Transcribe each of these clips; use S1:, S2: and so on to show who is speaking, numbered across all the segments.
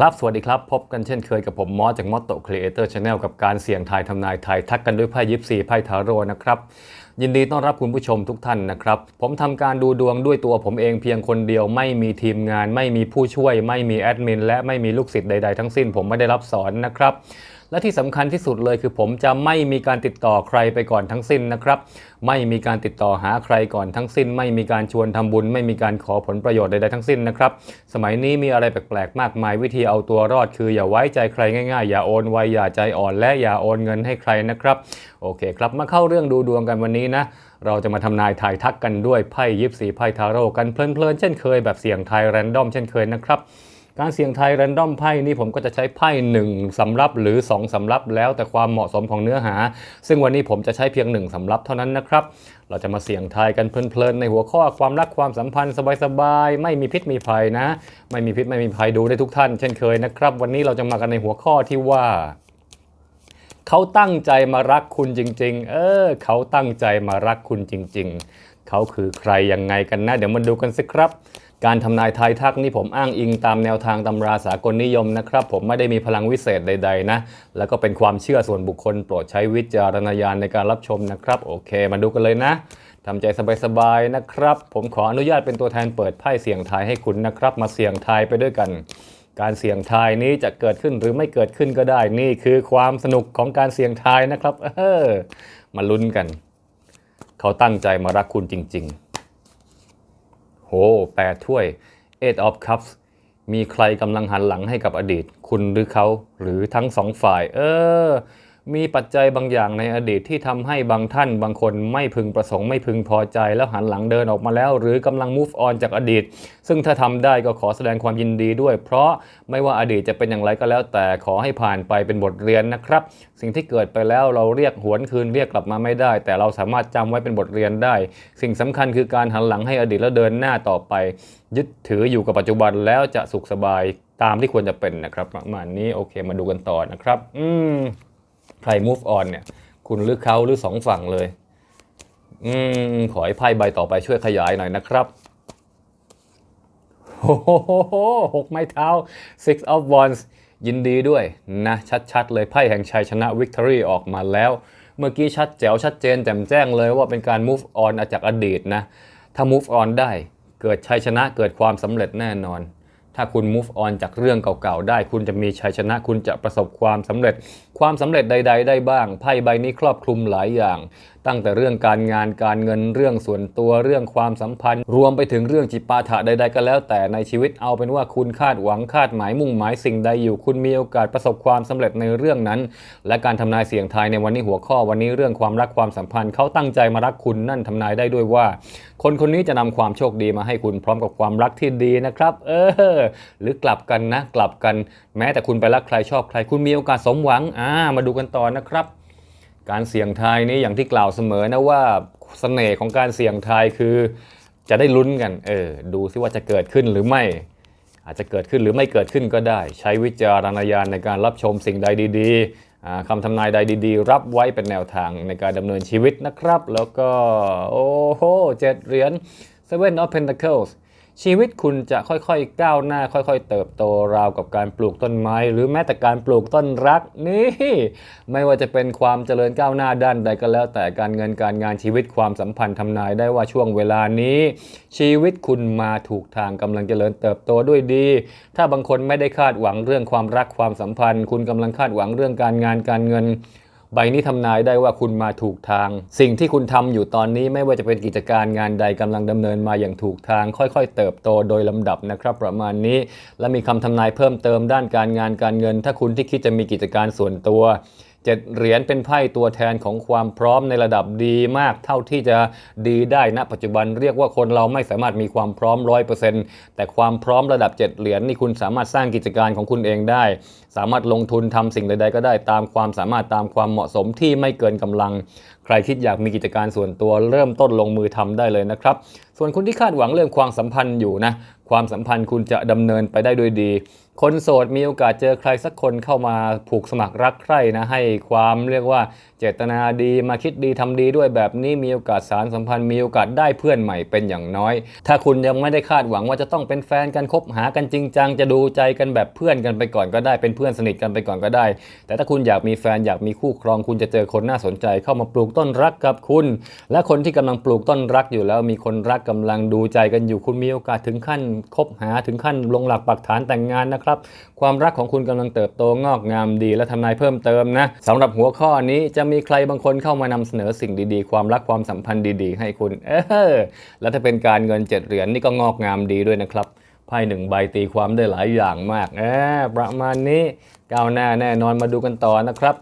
S1: ครับ สวัสดีครับ พบกันเช่นเคยกับผมมอสจากมอสโตครีเอเตอร์ชาแนลกับการเสี่ยงทายทำนายไทยทักกันด้วยไพ่ยิปซีไพ่ทาโร่นะครับ ยินดีต้อนรับคุณผู้ชมทุกท่านนะครับ ผมทำการดูดวงด้วยตัวผมเองเพียงคนเดียว ไม่มีทีมงาน ไม่มีผู้ช่วย ไม่มีแอดมิน และไม่มีลูกศิษย์ใด ๆ ทั้งสิ้น ผมไม่ได้รับสอนนะครับ และที่สำคัญที่สุดเลยคือผมจะไม่มีการติดต่อใครไปก่อนทั้งสิ้นนะครับไม่มีการติดต่อหาใครก่อนทั้งสิ้น ไม่มีการชวนทำบุญ ไม่มีการขอผลประโยชน์ใดๆทั้งสิ้นนะครับสมัยนี้มีอะไรแปลกๆมากมายวิธีเอาตัวรอดคืออย่าไว้ใจใครง่ายๆ อย่าโอนไวอย่าใจอ่อนและอย่าโอนเงินให้ใครนะครับโอเคครับมาเข้าเรื่องดูดวงกันวันนี้นะเราจะมาทำนายทายทักกันด้วยไพ่ยิปซีไพ่ทาโร่กันเพลินๆเช่นเคยแบบเสี่ยงทายแรนดอมเช่นเคยนะครับ การเสี่ยงทายแรนดอมไพ่นี้ผมก็จะใช้ไพ่1สำรับหรือ 2สำรับแล้วแต่ความเหมาะสมของเนื้อหา ซึ่งวันนี้ผมจะใช้เพียง 1สำรับเท่านั้นนะครับ เราจะมาเสี่ยงทายกันเพลินๆในหัวข้อความรักความสัมพันธ์สบายๆไม่มีพิษมีภัยนะ ไม่มีพิษไม่มีภัยดูได้ทุกท่าน เช่นเคยนะครับ วันนี้เราจะมากันในหัวข้อที่ว่าเขาตั้งใจมารักคุณจริง ๆ เออ เขาตั้งใจมารักคุณจริง ๆ เขาคือใครยังไงกันนะ เดี๋ยวมาดูกันสิครับ การทำนายทายทักนี่ผมอ้างอิงตามแนวทางตำราสากลนิยมนะครับ ผมไม่ได้มีพลังวิเศษใด ๆ นะ แล้วก็เป็นความเชื่อส่วนบุคคลโปรดใช้วิจารณญาณในการรับชมนะครับ โอเค มาดูกันเลยนะทำใจสบายๆนะครับ ผมขออนุญาตเป็นตัวแทนเปิดไพ่เสี่ยงทายให้คุณนะครับ มาเสี่ยงทายไปด้วยกัน การเสี่ยงทายนี้จะเกิดขึ้นหรือไม่เกิดขึ้นก็ได้ นี่คือความสนุกของการเสี่ยงทายนะครับ เออมาลุ้นกัน เขาตั้งใจมารักคุณจริง ๆ โหแปดถ้วย Eight of Cups มีใครกำลังหันหลังให้กับอดีต คุณหรือเขาหรือทั้งสองฝ่าย เออ มีปัจจัยบางอย่างในอดีตที่ทำให้บางท่านบางคนไม่พึงประสงค์ไม่พึงพอใจ แล้วหันหลังเดินออกมาแล้ว หรือกำลัง move on จากอดีต ซึ่งถ้าทำได้ก็ขอแสดงความยินดีด้วย เพราะไม่ว่าอดีตจะเป็นอย่างไรก็แล้ว แต่ขอให้ผ่านไปเป็นบทเรียนนะครับ สิ่งที่เกิดไปแล้วเราเรียกหวนคืนเรียกกลับมาไม่ได้ แต่เราสามารถจำไว้เป็นบทเรียนได้ สิ่งสำคัญคือการหันหลังให้อดีตแล้วเดินหน้าต่อไป ยึดถืออยู่กับปัจจุบันแล้วจะสุขสบายตามที่ควรจะเป็นนะครับประมาณนี้โอเคมาดูกันต่อนะครับ อืม คร move on เนี่ย คุณหรือเขาหรือสองฝั่งเลย อืม ขอให้ไพ่ใบต่อไปช่วยขยายหน่อยนะครับโอ้โหหกไม้เท้า six of wands ยินดีด้วยนะ ชัดๆ เลยไพ่แห่งชัยชนะ victory ออกมาแล้ว เมื่อกี้ชัดแจ๋วชัดเจนแจ่มแจ้งเลยว่าเป็นการ move on จากอดีตนะ ถ้า move on ได้เกิดชัยชนะเกิดความสำเร็จแน่นอน ถ้าคุณ move on จากเรื่องเก่าๆ ได้ คุณจะมีชัยชนะ คุณจะประสบความสำเร็จ ความสำเร็จใด ๆ ได้บ้าง ไพ่ใบนี้ครอบคลุมหลายอย่าง ตั้งแต่เรื่องการงานการเงินเรื่องส่วนตัวเรื่องความสัมพันธ์ รวมไปถึงเรื่องจิปาถะใด ๆ ก็แล้วแต่ในชีวิตเอาเป็นว่าคุณคาดหวังคาดหมายมุ่งหมายสิ่งใดอยู่ คุณมีโอกาสประสบความสำเร็จในเรื่องนั้น และการทำนายเสียงทายในวันนี้หัวข้อวันนี้เรื่องความรักความสัมพันธ์เขาตั้งใจมารักคุณนั่นทำนายได้ด้วยว่า คนคนนี้จะนำความโชคดีมาให้คุณพร้อมกับความรักที่ดีนะครับ เออ หรือกลับกันนะ กลับกัน แม้แต่คุณไปรักใครชอบใคร คุณมีโอกาสสมหวังอ่ามาดูกันต่อนะครับ การเสี่ยงทายนี้อย่างที่กล่าวเสมอนะว่าเสน่ห์ของการเสี่ยงทายคือ จะได้ลุ้นกัน เออ ดูซิว่าจะเกิดขึ้นหรือไม่ อาจจะเกิดขึ้นหรือไม่เกิดขึ้นก็ได้ ใช้วิจารณญาณในการรับชมสิ่งใดดีๆคำทำนายใดดีๆ รับไว้เป็นแนวทางในการดำเนินชีวิตนะครับ แล้วก็ โอ้โหเจ็ดเหรียญ Seven of Pentacles ชีวิตคุณจะค่อยๆก้าวหน้า ค่อยๆ เติบโตราวกับการปลูกต้นไม้ หรือแม้แต่การปลูกต้นรักนี่ไม่ว่าจะเป็นความเจริญก้าวหน้าด้านใดก็แล้ว แต่การเงินการงานชีวิตความสัมพันธ์ทำนายได้ว่าช่วงเวลานี้ ชีวิตคุณมาถูกทางกำลังเจริญเติบโตด้วยดี ถ้าบางคนไม่ได้คาดหวังเรื่องความรักความสัมพันธ์ คุณกำลังคาดหวังเรื่องการงานการเงิน ใบนี้ทำนายได้ว่าคุณมาถูกทาง สิ่งที่คุณทำอยู่ตอนนี้ไม่ว่าจะเป็นกิจการงานใดกำลังดำเนินมาอย่างถูกทาง ค่อยๆ เติบโตโดยลำดับนะครับ ประมาณนี้ และมีคำทำนายเพิ่มเติมด้านการงานการเงิน ถ้าคุณที่คิดจะมีกิจการส่วนตัว เจ็ดเหรียญเป็นไพ่ตัวแทนของความพร้อมในระดับดีมาก เท่าที่จะดีได้ณปัจจุบันเรียกว่าคนเราไม่สามารถมีความพร้อมร้อยเปอร์เซ็นต์แต่ความพร้อมระดับเจ็ดเหรียญนี่คุณสามารถสร้างกิจการของคุณเองได้ สามารถลงทุนทำสิ่งใดๆก็ได้ตามความสามารถตามความเหมาะสมที่ไม่เกินกำลัง ใครคิดอยากมีกิจการส่วนตัวเริ่มต้นลงมือทำได้เลยนะครับ ส่วนคุณที่คาดหวังเรื่องความสัมพันธ์อยู่นะความสัมพันธ์คุณจะดำเนินไปได้ด้วยดี คนโสดมีโอกาสเจอใครสักคนเข้ามาผูกสมัครรักใคร่นะให้ความเรียกว่าเจตนาดีมาคิดดีทำดีด้วยแบบนี้มีโอกาสสารสัมพันธ์มีโอกาสได้เพื่อนใหม่เป็นอย่างน้อย ถ้าคุณยังไม่ได้คาดหวังว่าจะต้องเป็นแฟนกันคบหากันจริงจังจะดูใจกันแบบเพื่อนกันไปก่อนก็ได้เป็นเพื่อนสนิทกันไปก่อนก็ได้ แต่ถ้าคุณอยากมีแฟนอยากมีคู่ครองคุณจะเจอคนน่าสนใจเข้ามาปลูกต้นรักกับคุณ และคนที่กำลังปลูกต้นรักอยู่แล้วมีคนรักกำลังดูใจกันอยู่คุณมีโอกาสถึงขั้นคบหาถึงขั้นลงหลักปักฐานแต่งงานนะครับความรักของคุณกำลังเติบโตงอกงามดี และทำนายเพิ่มเติมนะสำหรับหัวข้อนี้จะมีใครบางคนเข้ามานำเสนอสิ่งดีๆ ความรักความสัมพันธ์ดีๆ ให้คุณ เออแล้วถ้าเป็นการเงินเจ็ดเหรียญนี่ก็งอกงามดีด้วยนะครับไพ่หนึ่งใบตีความได้หลายอย่างมากเออประมาณนี้ก้าวหน้าแน่นอนมาดูกันต่อนะครับ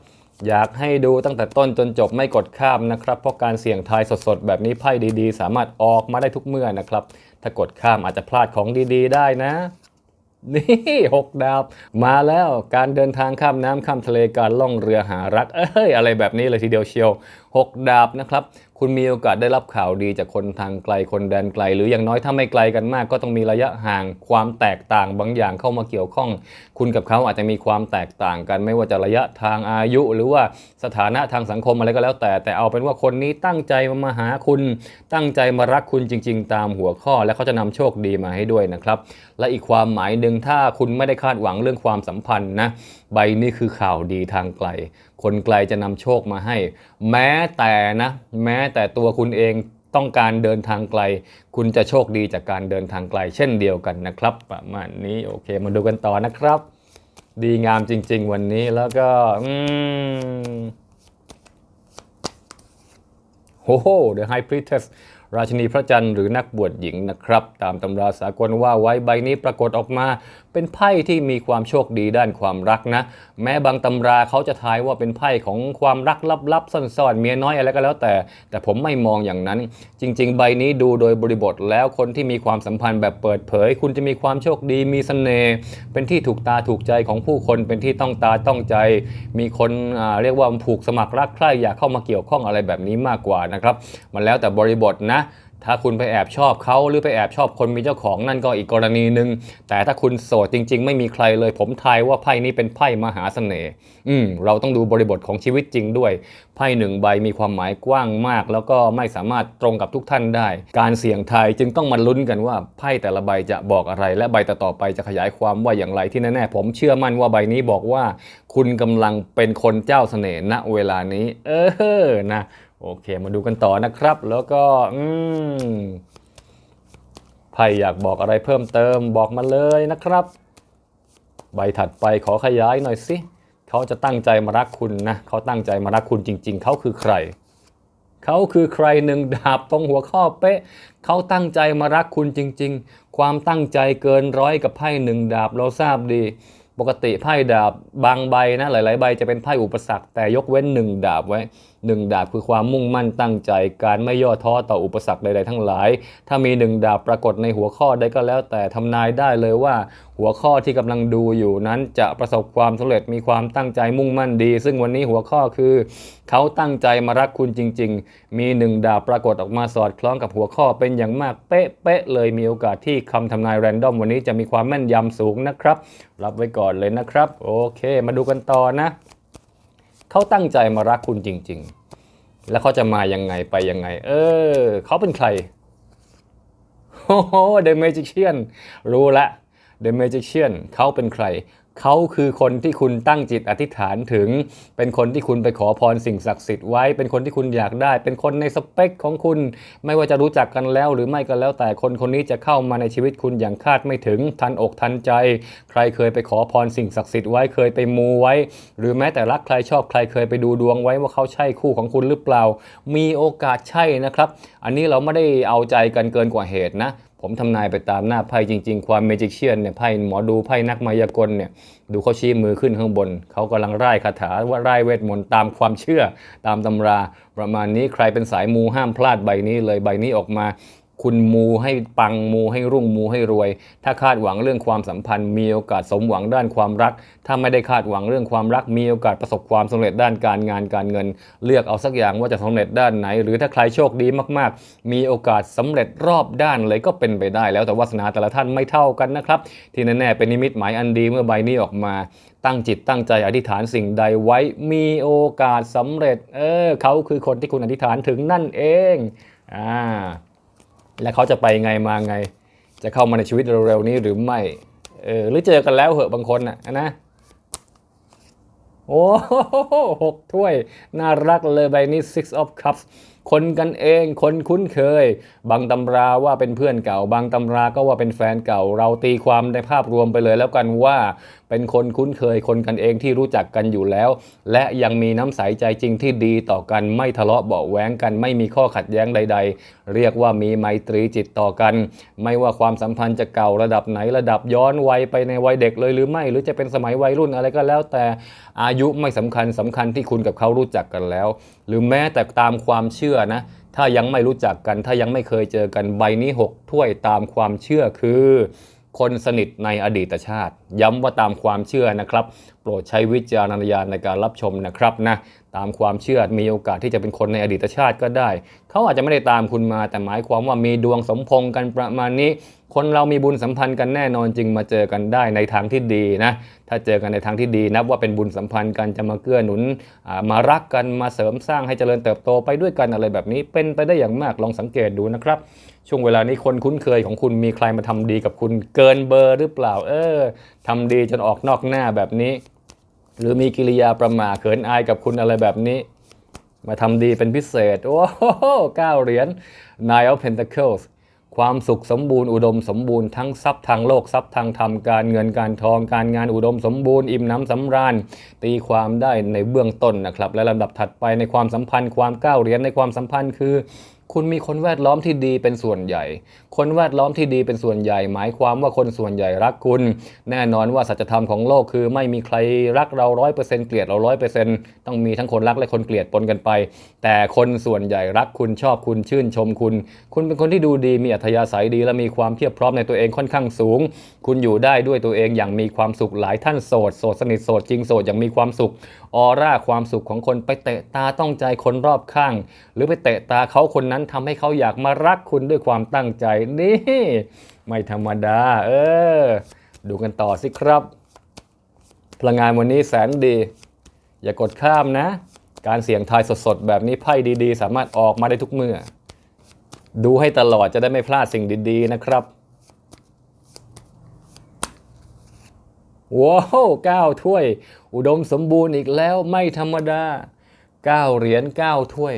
S1: อยากให้ดูตั้งแต่ต้นจนจบไม่กดข้ามนะครับ เพราะการเสี่ยงทายสดๆ แบบนี้ไพ่ดีๆ สามารถออกมาได้ทุกเมื่อนะครับ ถ้ากดข้ามอาจจะพลาดของดีๆ ได้นะ นี่หกดาว มาแล้วการเดินทางข้ามน้ำข้ามทะเลการล่องเรือหารัก เอ้ย อะไรแบบนี้เลยทีเดียวเชียว หกดาบนะครับ คุณมีโอกาสได้รับข่าวดีจากคนทางไกลคนแดนไกล หรืออย่างน้อยถ้าไม่ไกลกันมาก ก็ต้องมีระยะห่างความแตกต่างบางอย่างเข้ามาเกี่ยวข้อง คุณกับเขาอาจจะมีความแตกต่างกัน ไม่ว่าจะระยะทางอายุ หรือว่าสถานะทางสังคมอะไรก็แล้วแต่ แต่เอาเป็นว่าคนนี้ตั้งใจมาหาคุณตั้งใจมารักคุณจริง ๆ ตามหัวข้อ และเขาจะนำโชคดีมาให้ด้วยนะครับและอีกความหมายหนึ่งถ้าคุณไม่ได้คาดหวังเรื่องความสัมพันธ์นะใบนี้คือข่าวดีทางไกล คนไกลจะนำโชคมาให้ แม้แต่นะ แม้แต่ตัวคุณเองต้องการเดินทางไกล คุณจะโชคดีจากการเดินทางไกล เช่นเดียวกันนะครับ ประมาณนี้โอเค มาดูกันต่อนะครับ ดีงามจริง ๆ วันนี้แล้วก็อืมโอ้โห The High Priestess ราชินีพระจันทร์หรือนักบวชหญิงนะครับ ตามตำราสากลว่าไว้ใบนี้ปรากฏออกมา เป็นไพ่ที่มีความโชคดีด้านความรักนะ แม้บางตำราเขาจะทายว่าเป็นไพ่ของความรักลับๆซ่อนๆเมียน้อยอะไรก็แล้วแต่ แต่ผมไม่มองอย่างนั้น จริง ๆ ใบนี้ดูโดยบริบทแล้วคนที่มีความสัมพันธ์แบบเปิดเผย คุณจะมีความโชคดีมีเสน่ห์เป็นที่ถูกตาถูกใจของผู้คนเป็นที่ต้องตาต้องใจ มีคนเรียกว่าผูกสมัครรักใคร่อยากเข้ามาเกี่ยวข้องอะไรแบบนี้มากกว่านะครับมันแล้วแต่บริบทนะ ถ้าคุณไปแอบชอบเขาหรือไปแอบชอบคนมีเจ้าของนั่นก็อีกกรณีหนึ่งแต่ถ้าคุณโสดจริง ๆ ไม่มีใครเลย ผมทายว่าไพ่นี้เป็นไพ่มหาเสน่ห์อืมเราต้องดูบริบทของชีวิตจริงด้วย ไพ่หนึ่งใบมีความหมายกว้างมาก แล้วก็ไม่สามารถตรงกับทุกท่านได้ การเสี่ยงทายจึงต้องมาลุ้นกันว่าไพ่แต่ละใบจะบอกอะไร และใบต่อๆไปจะขยายความว่าอย่างไรที่แน่ๆผมเชื่อมั่นว่าใบนี้บอกว่า คุณกำลังเป็นคนเจ้าเสน่ห์ณเวลานี้ เออนะ โอเค มาดูกันต่อนะครับ แล้วก็อืมไพ่อยากบอกอะไรเพิ่มเติมบอกมาเลยนะครับ ใบถัดไปขอขยายหน่อยสิเขาจะตั้งใจมารักคุณนะเขาตั้งใจมารักคุณจริง ๆ เขาคือใคร เขาคือใครหนึ่งดาบตรงหัวข้อเป๊ะ เขาตั้งใจมารักคุณจริง ๆ ความตั้งใจเกินร้อยกับไพ่หนึ่งดาบเราทราบดี ปกติไพ่ดาบบางใบนะหลาย ๆ ใบจะเป็นไพ่อุปสรรคแต่ยกเว้นหนึ่งดาบไว้ หนึ่งดาบคือความมุ่งมั่นตั้งใจ การไม่ย่อท้อต่ออุปสรรคใดๆทั้งหลาย ถ้ามีหนึ่งดาบปรากฏในหัวข้อใดก็แล้ว แต่ทำนายได้เลยว่า หัวข้อที่กำลังดูอยู่นั้นจะประสบความสำเร็จมีความตั้งใจมุ่งมั่นดี ซึ่งวันนี้หัวข้อคือ เขาตั้งใจมารักคุณจริง ๆ มีหนึ่งดาบปรากฏออกมาสอดคล้องกับหัวข้อเป็นอย่างมากเป๊ะๆเลยมีโอกาสที่คำทำนายแรนดอมวันนี้จะมีความแม่นยำสูงนะครับ รับไว้ก่อนเลยนะครับ โอเค มาดูกันต่อนะ เขาตั้งใจมารักคุณจริง ๆ แล้วเขาจะมายังไงไปยังไง เออเขาเป็นใครโอ้โห The Magician รู้ละ The Magician เขาเป็นใคร เขาคือคนที่คุณตั้งจิตอธิษฐานถึง เป็นคนที่คุณไปขอพรสิ่งศักดิ์สิทธิ์ไว้ เป็นคนที่คุณอยากได้ เป็นคนในสเปคของคุณ ไม่ว่าจะรู้จักกันแล้วหรือไม่ก็แล้วแต่คนคนนี้จะเข้ามาในชีวิตคุณอย่างคาดไม่ถึง ทันอกทันใจ ใครเคยไปขอพรสิ่งศักดิ์สิทธิ์ไว้ เคยไปมูไว้ หรือแม้แต่รักใครชอบใครเคยไปดูดวงไว้ว่าเขาใช่คู่ของคุณหรือเปล่า มีโอกาสใช่นะครับ อันนี้เราไม่ได้เอาใจกันเกินกว่าเหตุนะ ผมทำนายไปตามหน้าไพ่จริง ๆ ความเมจิเชียนเนี่ยไพ่หมอดูไพ่นักมายากลเนี่ยดูเขาชี้มือขึ้นข้างบน เขากำลังร่ายคาถาว่าร่ายเวทมนต์ตามความเชื่อตามตำรา ประมาณนี้ใครเป็นสายมูห้ามพลาดใบนี้เลยใบนี้ออกมา คุณมูให้ปังมูให้รุ่งมูให้รวย ถ้าคาดหวังเรื่องความสัมพันธ์ มีโอกาสสมหวังด้านความรัก ถ้าไม่ได้คาดหวังเรื่องความรัก มีโอกาสประสบความสำเร็จด้านการงานการเงิน เลือกเอาสักอย่างว่าจะสำเร็จด้านไหน หรือถ้าใครโชคดีมากๆ มีโอกาสสำเร็จรอบด้านเลยก็เป็นไปได้ แล้วแต่วาสนาแต่ละท่านไม่เท่ากันนะครับ ที่แน่ๆเป็นนิมิตหมายอันดีเมื่อใบนี้ออกมา ตั้งจิตตั้งใจอธิษฐานสิ่งใดไว้ มีโอกาสสำเร็จ เออเขาคือคนที่คุณอธิษฐานถึงนั่นเองอ่า และเขาจะไปไงมาไง จะเข้ามาในชีวิตเร็วๆนี้หรือไม่เออหรือเจอกันแล้วเหอะบางคนน่ะนะโอ้หกถ้วย น่ารักเลยใบนี้ six of cups คนกันเอง คนคุ้นเคย บางตำราว่าเป็นเพื่อนเก่า บางตำราก็ว่าเป็นแฟนเก่า เราตีความในภาพรวมไปเลยแล้วกันว่าเป็นคนคุ้นเคยคนกันเองที่รู้จักกันอยู่แล้ว และยังมีน้ำใสใจจริงที่ดีต่อกันไม่ทะเลาะเบาะแวงกัน ไม่มีข้อขัดแย้งใด ๆ เรียกว่ามีไมตรีจิตต่อกัน ไม่ว่าความสัมพันธ์จะเก่าระดับไหนระดับย้อนวัยไปในวัยเด็กเลยหรือไม่ หรือจะเป็นสมัยวัยรุ่นอะไรก็แล้ว แต่อายุไม่สำคัญสำคัญที่คุณกับเขารู้จักกันแล้ว หรือแม้แต่ตามความเชื่อนะถ้ายังไม่รู้จักกัน ถ้ายังไม่เคยเจอกันใบนี้ 6 ถ้วยตามความเชื่อคือ คนสนิทในอดีตชาติ ย้ำว่าตามความเชื่อนะครับ โปรดใช้วิจารณญาณในการรับชมนะครับนะ ตามความเชื่อมีโอกาสที่จะเป็นคนในอดีตชาติก็ได้ เขาอาจจะไม่ได้ตามคุณมา แต่หมายความว่ามีดวงสมพงกันประมาณนี้ คนเรามีบุญสัมพันธ์กันแน่นอนจึงมาเจอกันได้ในทางที่ดีนะ ถ้าเจอกันในทางที่ดีนับว่าเป็นบุญสัมพันธ์กันจะมาเกื้อหนุนมารักกันมาเสริมสร้างให้เจริญเติบโตไปด้วยกันอะไรแบบนี้ เป็นไปได้อย่างมากลองสังเกตดูนะครับช่วงเวลานี้คนคุ้นเคยของคุณมีใครมาทำดีกับคุณเกินเบอร์หรือเปล่า เออทำดีจนออกนอกหน้าแบบนี้ หรือมีกิริยาประหม่าเขินอายกับคุณอะไรแบบนี้ มาทำดีเป็นพิเศษ โอ้โหเก้าเหรียญ Nine of Pentacles ความสุขสมบูรณ์อุดมสมบูรณ์ทั้งทรัพย์ทางโลกทรัพย์ทางธรรมการเงินการทองการงานอุดมสมบูรณ์อิ่มน้ำสำราญ ตีความได้ในเบื้องต้นนะครับ และลำดับถัดไปในความสัมพันธ์ความก้าวเหรียญในความสัมพันธ์คือ คุณมีคนแวดล้อมที่ดีเป็นส่วนใหญ่ คนแวดล้อมที่ดีเป็นส่วนใหญ่ หมายความว่าคนส่วนใหญ่รักคุณ แน่นอนว่าสัจธรรมของโลกคือไม่มีใครรักเราร้อยเปอร์เซ็นต์เกลียดเราร้อยเปอร์เซ็นต์ต้องมีทั้งคนรักและคนเกลียดปนกันไป แต่คนส่วนใหญ่รักคุณชอบคุณชื่นชมคุณ คุณเป็นคนที่ดูดีมีอัธยาศัยดี และมีความเพียบพร้อมในตัวเองค่อนข้างสูง คุณอยู่ได้ด้วยตัวเองอย่างมีความสุขหลายท่านโสดโสดสนิทโสดจริงโสดอย่างมีความสุขออร่าความสุขของคนไปเตะตาต้องใจคนรอบข้าง หรือไปเตะตาเขาคนนั้นทำให้เขาอยากมารักคุณด้วยความตั้งใจนี่ ไม่ธรรมดา เออ ดูกันต่อสิครับ พลังงานวันนี้แสนดี อย่ากดข้ามนะ การเสี่ยงทายสดๆ แบบนี้ไพ่ดีๆ สามารถออกมาได้ทุกเมื่อ ดูให้ตลอดจะได้ไม่พลาดสิ่งดีๆนะครับว้าวเก้าถ้วย อุดมสมบูรณ์อีกแล้วไม่ธรรมดาเก้าเหรียญเก้าถ้วย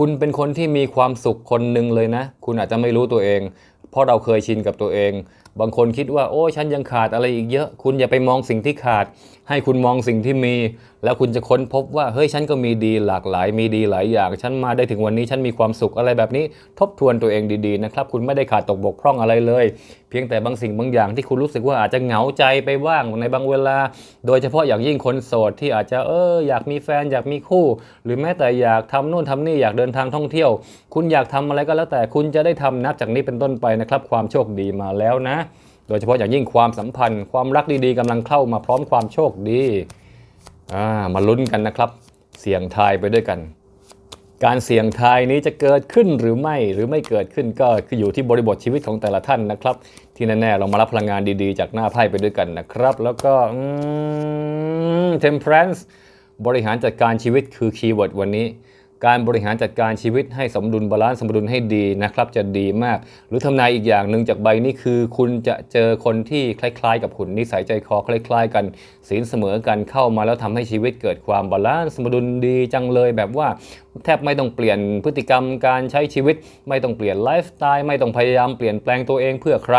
S1: คุณเป็นคนที่มีความสุขคนหนึ่งเลยนะ คุณอาจจะไม่รู้ตัวเอง เพราะเราเคยชินกับตัวเอง บางคนคิดว่าโอ้ฉันยังขาดอะไรอีกเยอะ คุณอย่าไปมองสิ่งที่ขาด ให้คุณมองสิ่งที่มี แล้วคุณจะค้นพบว่าเฮ้ยฉันก็มีดีหลากหลาย มีดีหลายอย่าง ฉันมาได้ถึงวันนี้ฉันมีความสุขอะไรแบบนี้ ทบทวนตัวเองดีๆนะครับ คุณไม่ได้ขาดตกบกพร่องอะไรเลย เพียงแต่บางสิ่งบางอย่างที่คุณรู้สึกว่าอาจจะเหงาใจไปบ้างในบางเวลา โดยเฉพาะอย่างยิ่งคนโสดที่อาจจะเอออยากมีแฟนอยากมีคู่ หรือแม้แต่อยากทำนู่นทำนี่อยากเดินทางท่องเที่ยว คุณอยากทำอะไรก็แล้วแต่คุณจะได้ทำนับจากนี้เป็นต้นไปนะครับ ความโชคดีมาแล้วนะ โดยเฉพาะอย่างยิ่งความสัมพันธ์ ความรักดีๆกำลังเข้ามาพร้อมความโชคดีอ่ามาลุ้นกันนะครับ เสี่ยงทายไปด้วยกัน การเสี่ยงทายนี้จะเกิดขึ้นหรือไม่หรือไม่เกิดขึ้นก็คืออยู่ที่บริบทชีวิตของแต่ละท่านนะครับ ที่แน่ๆเรามารับพลังงานดีๆ จากหน้าไพ่ไปด้วยกันนะครับ แล้วก็อืม temperance บริหารจัดการชีวิตคือคีย์เวิร์ดวันนี้ การบริหารจัดการชีวิตให้สมดุลบาลานซ์สมดุลให้ดีนะครับ จะดีมาก หรือทำนายอีกอย่างหนึ่งจากใบนี้คือ คุณจะเจอคนที่คล้าย ๆ กับคุณนิสัยใจคอคล้าย ๆ กันศีลเสมอกันเข้ามาแล้วทำให้ชีวิตเกิดความบาลานซ์สมดุลดีจังเลยแบบว่า แทบไม่ต้องเปลี่ยนพฤติกรรมการใช้ชีวิต ไม่ต้องเปลี่ยนไลฟ์สไตล์ไม่ต้องพยายามเปลี่ยนแปลงตัวเองเพื่อใคร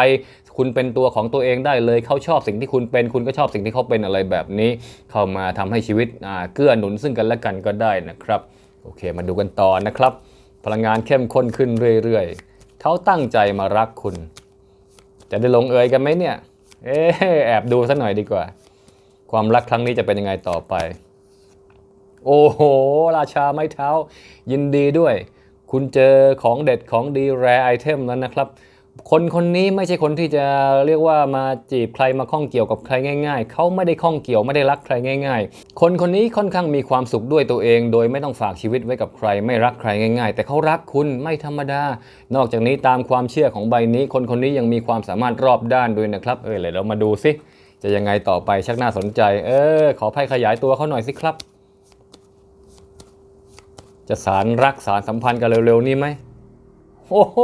S1: คุณเป็นตัวของตัวเองได้เลยเขาชอบสิ่งที่คุณเป็น คุณก็ชอบสิ่งที่เขาเป็นอะไรแบบนี้ เข้ามาทำให้ชีวิตเกื้อหนุนซึ่งกันและกันก็ได้นะครับ โอเค มาดูกันต่อนะครับ พลังงานเข้มข้นขึ้นเรื่อยๆ เขาตั้งใจมารักคุณ จะได้ลงเอยกันไหมเนี่ย เอ๊ะแอบดูสักหน่อยดีกว่า ความรักครั้งนี้จะเป็นยังไงต่อไป โอ้โห ราชาไม้เท้า ยินดีด้วย คุณเจอของเด็ดของดีแรไอเทมแล้วนะครับ คนคนนี้ไม่ใช่คนที่จะเรียกว่ามาจีบใครมาข้องเกี่ยวกับใครง่าย ๆ เขาไม่ได้ข้องเกี่ยวไม่ได้รักใครง่าย ๆ คนคนนี้ค่อนข้างมีความสุขด้วยตัวเอง โดยไม่ต้องฝากชีวิตไว้กับใคร ไม่รักใครง่าย ๆ แต่เขารักคุณไม่ธรรมดา นอกจากนี้ตามความเชื่อของใบนี้ คนคนนี้ยังมีความสามารถรอบด้านด้วยนะครับ เออเลยเรามาดูสิจะยังไงต่อไปชักน่าสนใจ เออ ขอไพ่ขยายตัวเขาหน่อยสิครับ จะสารรักสารสัมพันธ์กันเร็วๆนี้ไหม โอ้โห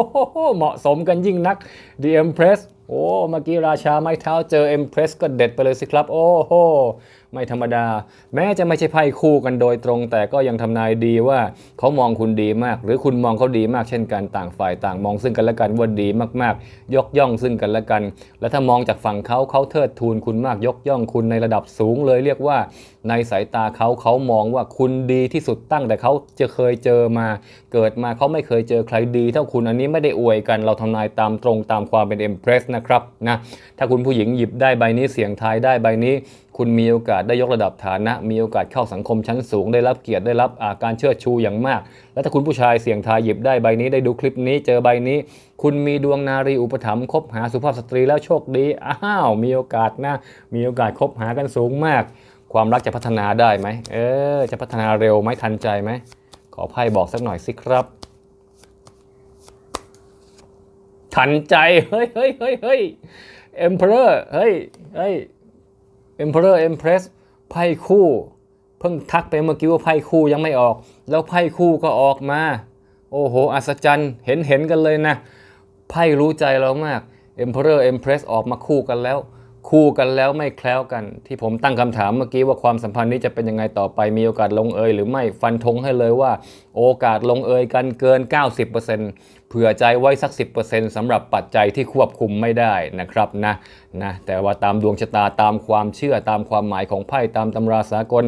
S1: เหมาะสมกันยิ่งนัก The Empress โอ้ เมื่อกี้ราชาไม้เท้าเจอ Empress ก็เด็ดไปเลยสิครับ โอ้โหไม่ธรรมดา แม้จะไม่ใช่ไพ่คู่กันโดยตรง แต่ก็ยังทำนายดีว่าเขามองคุณดีมาก หรือคุณมองเขาดีมากเช่นกันต่างฝ่ายต่างมองซึ่งกันและกันว่าดีมากๆ ยกย่องซึ่งกันและกัน และถ้ามองจากฝั่งเขาเขาเทิดทูนคุณมากยกย่องคุณในระดับสูงเลยเรียกว่า ในสายตาเขาเขามองว่าคุณดีที่สุดตั้งแต่เขาจะเคยเจอมา เกิดมาเขาไม่เคยเจอใครดีเท่าคุณอันนี้ไม่ได้อวยกัน เราทำนายตามตรงตามความเป็น Empress นะครับนะถ้าคุณผู้หญิงหยิบได้ใบนี้เสียงทายได้ใบนี้ คุณมีโอกาสได้ยกระดับฐานะ มีโอกาสเข้าสังคมชั้นสูง ได้รับเกียรติได้รับาการเชิดชูอย่างมาก และถ้าคุณผู้ชายเสี่ยงทายหยิบได้ใบนี้ได้ดูคลิปนี้เจอใบนี้ คุณมีดวงนารีอุปถัมภ์คบหาสุภาพสตรีแล้วโชคดีอ้าวมีโอกาสนะ มีโอกาสคบหากันสูงมาก ความรักจะพัฒนาได้ไหมเออจะพัฒนาเร็วไหมทันใจไหมขอไพ่บอกสักหน่อยสิครับทันใจ เฮ้ยเฮ้ยเฮ้ยเฮ้ย Emperor เฮ้ยเฮ้ย Emperor Empress ไพ่คู่ เพิ่งทักไปเมื่อกี้ว่าไพ่คู่ยังไม่ออก แล้วไพ่คู่ก็ออกมา โอ้โห อัศจรรย์เห็นเห็นกันเลยนะ ไพ่รู้ใจเรามาก Emperor Empress ออกมาคู่กันแล้ว คู่กันแล้วไม่แคล้วกัน ที่ผมตั้งคำถามเมื่อกี้ว่าความสัมพันธ์นี้จะเป็นยังไงต่อไปมีโอกาสลงเอยหรือไม่ฟันธงให้เลยว่า โอกาสลงเอยกันเกิน 90%เผื่อใจไว้สัก 10%สำหรับปัจจัยที่ควบคุมไม่ได้นะครับนะนะแต่ว่าตามดวงชะตาตามความเชื่อตามความหมายของไพ่ตามตำราสากล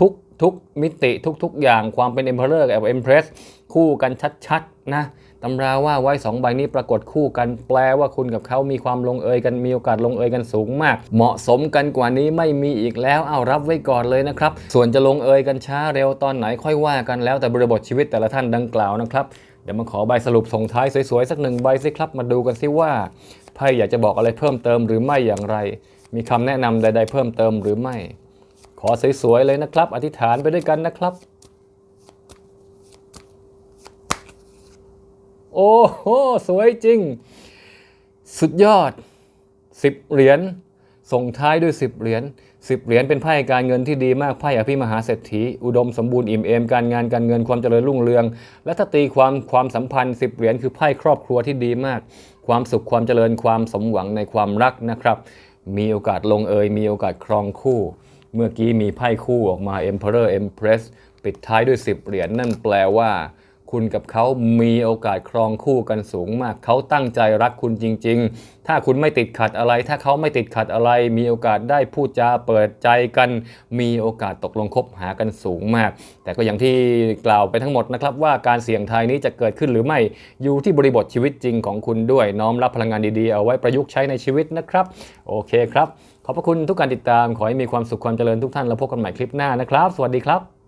S1: ทุกทุกมิติทุกๆอย่างความเป็น Emperor กับ Empress คู่กันชัดๆนะ ตำราว่าไว้สองใบนี้ปรากฏคู่กันแปลว่าคุณกับเขามีความลงเอยกันมีโอกาสลงเอยกันสูงมาก เหมาะสมกันกว่านี้ไม่มีอีกแล้วเอารับไว้ก่อนเลยนะครับ ส่วนจะลงเอยกันช้าเร็วตอนไหนค่อยว่ากันแล้วแต่บริบทชีวิตแต่ละท่านดังกล่าวนะครับเดี๋ยวมาขอใบสรุปส่งท้ายสวยๆสักหนึ่งใบสิครับมาดูกันสิว่าไพ่อยากจะบอกอะไรเพิ่มเติมหรือไม่อย่างไร มีคำแนะนำใด ๆ เพิ่มเติมหรือไม่ ขอสวยๆเลยนะครับ อธิษฐานไปด้วยกันนะครับ โอ้โห สวยจริง สุดยอด 10 เหรียญ ส่งท้ายด้วย 10 เหรียญ 10 เหรียญเป็นไพ่การเงินที่ดีมากไพ่อภิมหาเศรษฐี อุดมสมบูรณ์อิ่มเอมการงานการเงินความเจริญรุ่งเรือง และถ้าตีความความสัมพันธ์ 10 เหรียญคือไพ่ครอบครัวที่ดีมาก ความสุขความเจริญความสมหวังในความรักนะครับ มีโอกาสลงเอย มีโอกาสครองคู่ เมื่อกี้มีไพ่คู่ออกมา Emperor Empress ปิดท้ายด้วย 10 เหรียญนั่นแปลว่า คุณกับเขามีโอกาสครองคู่กันสูงมาก เขาตั้งใจรักคุณจริง ๆ ถ้าคุณไม่ติดขัดอะไร ถ้าเขาไม่ติดขัดอะไร มีโอกาสได้พูดจาเปิดใจกัน มีโอกาสตกลงคบหากันสูงมาก แต่ก็อย่างที่กล่าวไปทั้งหมดนะครับว่าการเสี่ยงทายนี้จะเกิดขึ้นหรือไม่ อยู่ที่บริบทชีวิตจริงของคุณด้วย น้อมรับพลังงานดีๆ เอาไว้ประยุกต์ใช้ในชีวิตนะครับ โอเคครับ ขอบพระคุณทุกการติดตาม ขอให้มีความสุขความเจริญทุกท่าน แล้วพบกันใหม่คลิปหน้านะครับ สวัสดีครับ